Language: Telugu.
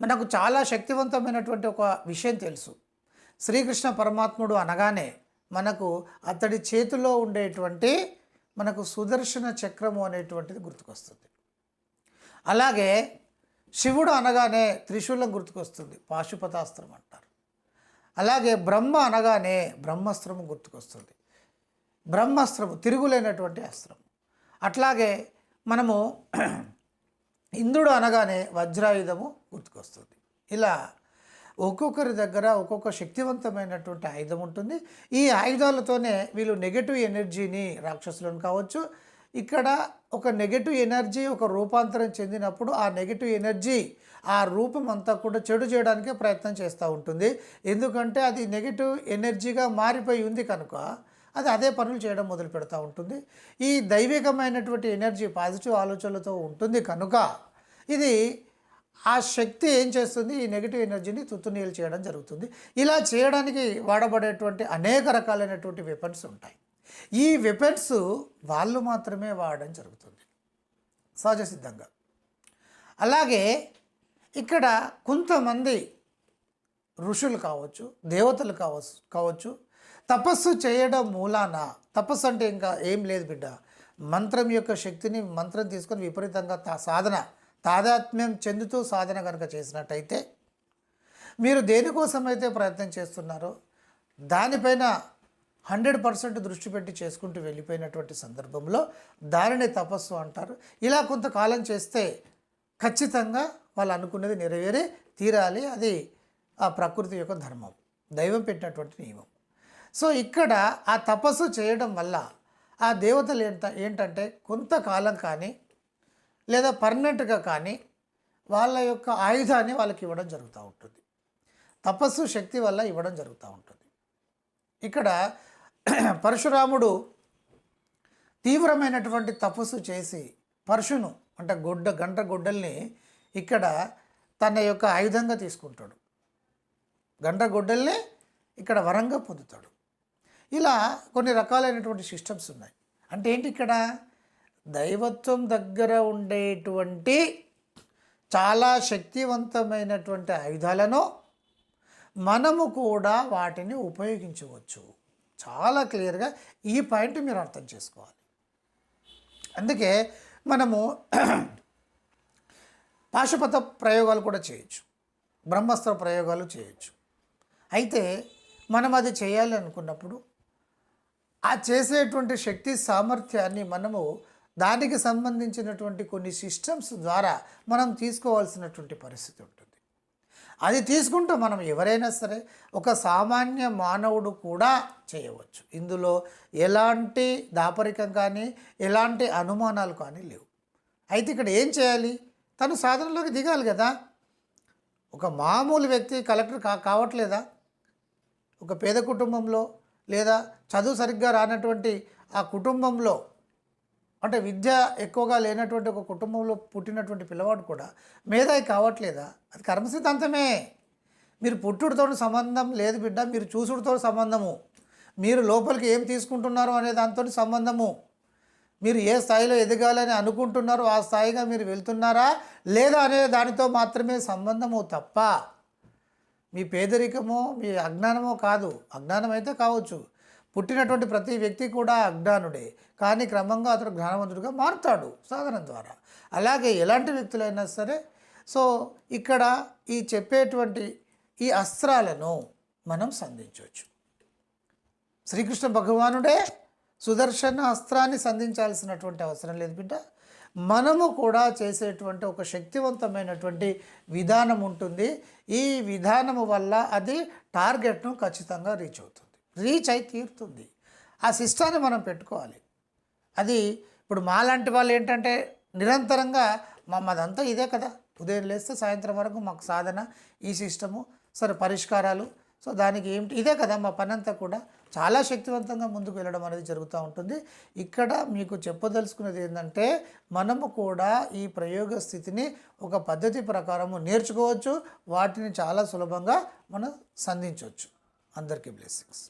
మనకు చాలా శక్తివంతమైనటువంటి ఒక విషయం తెలుసు. శ్రీకృష్ణ పరమాత్ముడు అనగానే మనకు అతడి చేతిలో ఉండేటువంటి మనకు సుదర్శన చక్రము అనేటువంటిది గుర్తుకొస్తుంది. అలాగే శివుడు అనగానే త్రిశూలం గుర్తుకొస్తుంది పాశుపతాస్త్రం అంటారు. అలాగే బ్రహ్మ అనగానే బ్రహ్మాస్త్రము గుర్తుకొస్తుంది. బ్రహ్మాస్త్రము తిరుగులేనటువంటి అస్త్రం అట్లాగే మనము ఇంద్రుడు అనగానే వజ్రాయుధము గుర్తుకొస్తుంది. ఇలా ఒక్కొక్కరి దగ్గర ఒక్కొక్క శక్తివంతమైనటువంటి ఆయుధం ఉంటుంది. ఈ ఆయుధాలతోనే వీళ్ళు నెగటివ్ ఎనర్జీని రాక్షసులను కావచ్చు ఇక్కడ ఒక నెగటివ్ ఎనర్జీ ఒక రూపాంతరం చెందినప్పుడు ఆ నెగటివ్ ఎనర్జీ ఆ రూపం అంతా కూడా చెడు చేయడానికే ప్రయత్నం చేస్తూ ఉంటుంది. ఎందుకంటే అది నెగటివ్ ఎనర్జీగా మారిపోయి ఉంది కనుక అది అదే పనులు చేయడం మొదలు పెడతా ఉంటుంది. ఈ దైవికమైనటువంటి ఎనర్జీ పాజిటివ్ ఆలోచనలతో ఉంటుంది కనుక ఇది ఆ శక్తి ఏం చేస్తుంది? ఈ నెగిటివ్ ఎనర్జీని తుత్తునీలు చేయడం జరుగుతుంది. ఇలా చేయడానికి వాడబడేటువంటి అనేక రకాలైనటువంటి వెపన్స్ ఉంటాయి. ఈ వెపన్స్ వాళ్ళు మాత్రమే వాడడం జరుగుతుంది. సహజ సిద్ధంగా. అలాగే ఇక్కడ కొంతమంది ఋషులు కావచ్చు దేవతలు కావచ్చు కావచ్చు తపస్సు చేయడం మూలాన తపస్సు అంటే ఇంకా ఏం లేదు బిడ్డ. మంత్రం యొక్క శక్తిని మంత్రం తీసుకొని విపరీతంగా తా సాధన తాదాత్మ్యం చెందుతూ సాధన కనుక చేసినట్టయితే మీరు దేనికోసం అయితే ప్రయత్నం చేస్తున్నారో దానిపైన హండ్రెడ్ పర్సెంట్ దృష్టి పెట్టి చేసుకుంటూ వెళ్ళిపోయినటువంటి సందర్భంలో దానిని తపస్సు అంటారు. ఇలా కొంతకాలం చేస్తే ఖచ్చితంగా వాళ్ళు అనుకున్నది నెరవేరి తీరాలి. అది ఆ ప్రకృతి యొక్క ధర్మం దైవం పెట్టినటువంటి నియమం. సో ఇక్కడ ఆ తపస్సు చేయడం వల్ల ఆ దేవతలు ఏంట ఏంటంటే కొంతకాలం కానీ లేదా పర్మనెంట్గా కానీ వాళ్ళ యొక్క ఆయుధాన్ని వాళ్ళకి ఇవ్వడం జరుగుతూ ఉంటుంది. తపస్సు శక్తి వల్ల ఇవ్వడం జరుగుతూ ఉంటుంది. ఇక్కడ పరశురాముడు తీవ్రమైనటువంటి తపస్సు చేసి పరశును అంటే గొడ్డ గంట గొడ్డల్ని ఇక్కడ తన యొక్క ఆయుధంగా తీసుకుంటాడు. గంట గొడ్డల్ని ఇక్కడ వరంగా పొందుతాడు. ఇలా కొన్ని రకాలైనటువంటి సిస్టమ్స్ ఉన్నాయి. అంటే ఏంటి ఇక్కడ? దైవత్వం దగ్గర ఉండేటువంటి చాలా శక్తివంతమైనటువంటి ఆయుధాలను మనము కూడా వాటిని ఉపయోగించవచ్చు. చాలా క్లియర్గా ఈ పాయింట్ మీరు అర్థం చేసుకోవాలి. అందుకే మనము పాశుపత ప్రయోగాలు కూడా చేయొచ్చు. బ్రహ్మాస్త్ర ప్రయోగాలు చేయొచ్చు. అయితే మనం అది చేయాలి అనుకున్నప్పుడు ఆ చేసేటువంటి శక్తి సామర్థ్యాన్ని మనము దానికి సంబంధించినటువంటి కొన్ని సిస్టమ్స్ ద్వారా మనం తీసుకోవాల్సినటువంటి పరిస్థితి ఉంటుంది. అది తీసుకుంటూ మనం ఎవరైనా సరే ఒక సామాన్య మానవుడు కూడా చేయవచ్చు. ఇందులో ఎలాంటి దాపరికం కానీ ఎలాంటి అనుమానాలు కానీ లేవు. అయితే ఇక్కడ ఏం చేయాలి? తను సాధనలోకి దిగాలి కదా. ఒక మామూలు వ్యక్తి కలెక్టర్ కా కావట్లేదా? ఒక పేద కుటుంబంలో లేదా చదువు సరిగ్గా రానటువంటి ఆ కుటుంబంలో అంటే విద్య ఎక్కువగా లేనటువంటి ఒక కుటుంబంలో పుట్టినటువంటి పిల్లవాడు కూడా మేధావి కావట్లేదా? అది కర్మసిద్ధాంతమే. మీరు పుట్టుడితో సంబంధం లేదు బిడ్డ మీరు చూసుడితో సంబంధము. మీరు లోపలికి ఏం తీసుకుంటున్నారు అనే దాంతో సంబంధము. మీరు ఏ స్థాయిలో ఎదగాలని అనుకుంటున్నారో ఆ స్థాయిగా మీరు వెళ్తున్నారా లేదా అనే దానితో మాత్రమే సంబంధము తప్ప. మీ పేదరికమో మీ అజ్ఞానమో కాదు. అజ్ఞానం అయితే కావచ్చు. పుట్టినటువంటి ప్రతి వ్యక్తి కూడా అజ్ఞానుడే. కానీ క్రమంగా అతడు జ్ఞానవంతుడిగా మారుతాడు సాధన ద్వారా. అలాగే ఎలాంటి వ్యక్తులైనా సరే సో ఇక్కడ ఈ చెప్పేటువంటి ఈ అస్త్రాలను మనం సంధించవచ్చు. శ్రీకృష్ణ భగవానుడే సుదర్శన అస్త్రాన్ని సంధించాల్సినటువంటి అవసరం లేదు బిడ్డ. మనము కూడా చేసేటువంటి ఒక శక్తివంతమైనటువంటి విధానం ఉంటుంది. ఈ విధానము వల్ల అది టార్గెట్ను ఖచ్చితంగా రీచ్ అవుతుంది. రీచ్ అయి తీరుతుంది. ఆ సిస్టాన్ని మనం పెట్టుకోవాలి. అది ఇప్పుడు మాలాంటి వాళ్ళు ఏంటంటే నిరంతరంగా మా మాదంతా ఇదే కదా. ఉదయం లేస్తే సాయంత్రం వరకు మాకు సాధన ఈ సిస్టము సరే పరిష్కారాలు సో దానికి ఏమిటి ఇదే కదా మా పనంతా కూడా చాలా శక్తివంతంగా ముందుకు వెళ్ళడం అనేది జరుగుతూ ఉంటుంది. ఇక్కడ మీకు చెప్పదలుచుకున్నది ఏంటంటే మనము కూడా ఈ ప్రయోగ స్థితిని ఒక పద్ధతి ప్రకారము నేర్చుకోవచ్చు. వాటిని చాలా సులభంగా మనం సంధించవచ్చు. అందరికీ బ్లెస్సింగ్స్